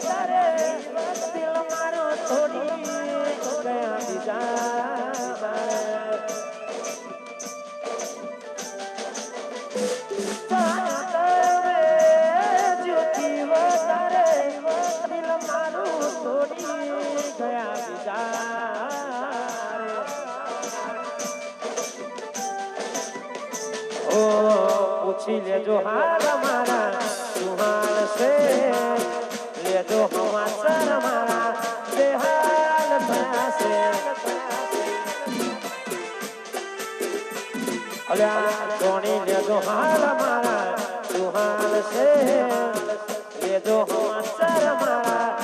તારે દિલ મારો થોડી ગયા બીજા ગયા બીજા પૂછી લેજો હાર મારા સોની લેજો હાલ મારા શું હાલ છે. લેજો હમાસર મારા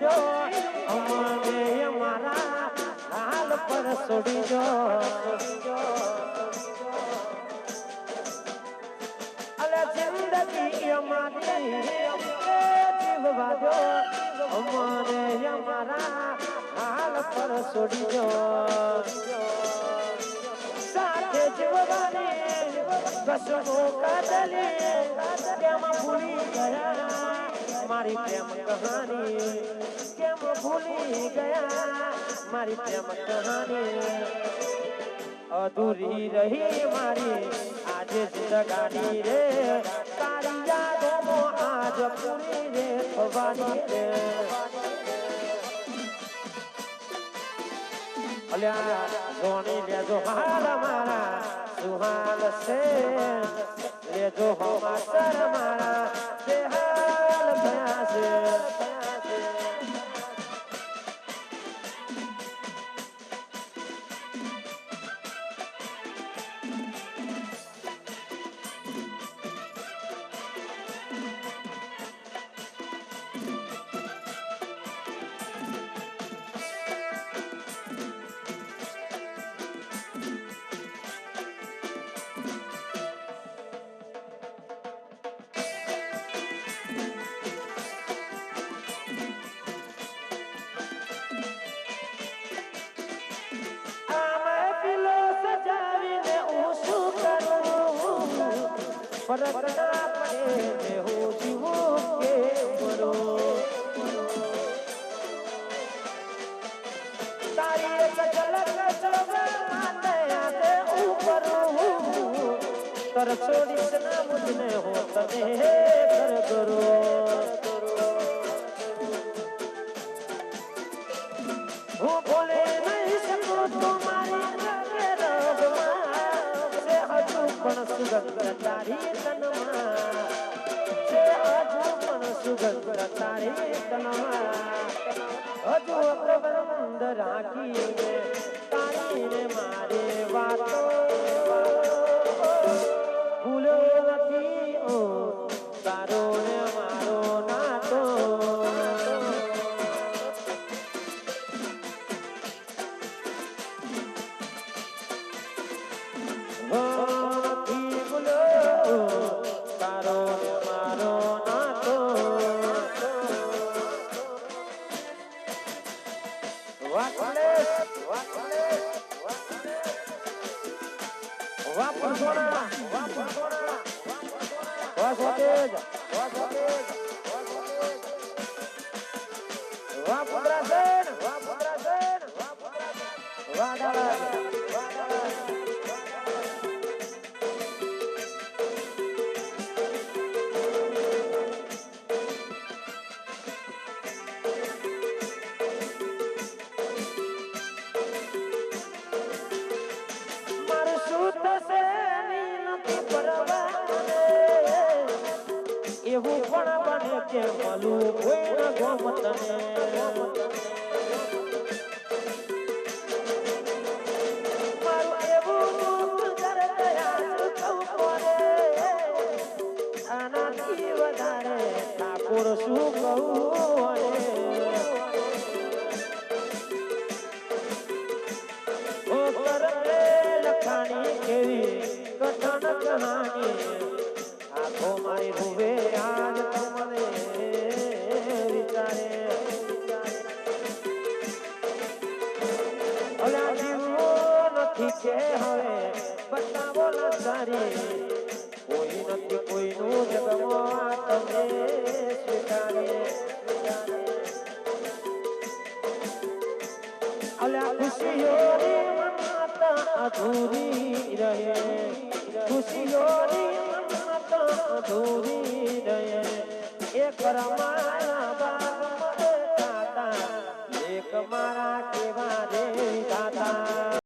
વાજો અમને અમારા હાલ પર છોડી જો અલે જિંદગી અમારી જીવવા જો અમને અમારા હાલ પર છોડી જો સાથે જીવવાની કસમો કાદલી તેમાં ભૂલી ગયા. મારી પ્રેમ કહાની. ભૂલી ગયા મારી પ્રેમ કહાની અધૂરી રહી મારી આજે જગાડી રે. તારી યાદોમાં આજ પૂરી રે થવાની રે. અલ્યા જોણી લેજો હાલ મારા સુહાલ છે લેજો હમાસર મારા બેહાલ થયા છે. ફરક ના પડે કે હું કે મરું તારી એક ઝલક જોવામાં દયાને હું કરું કર છોડીશ ના મુજને હો તને કર કરો હું ભૂલે હજુ રાખીને મારે વાતો. ભૂલો નથી ઓ તારો વાપર સોના વાપર સોના વાસ વાતેજ વાસ વાતેજ એવું પણ બને કે મળું કોઈ ગોમતને. કહાની કેવી કથન કહાની ઓલા જીવો નથી છે હવે બતાવો નજારી કોઈ નથી કોઈનું જગમાં ખુશીઓની મમતા અધૂરી રહે ખુશીઓની રમાયા કાતા કેવા રે દાતા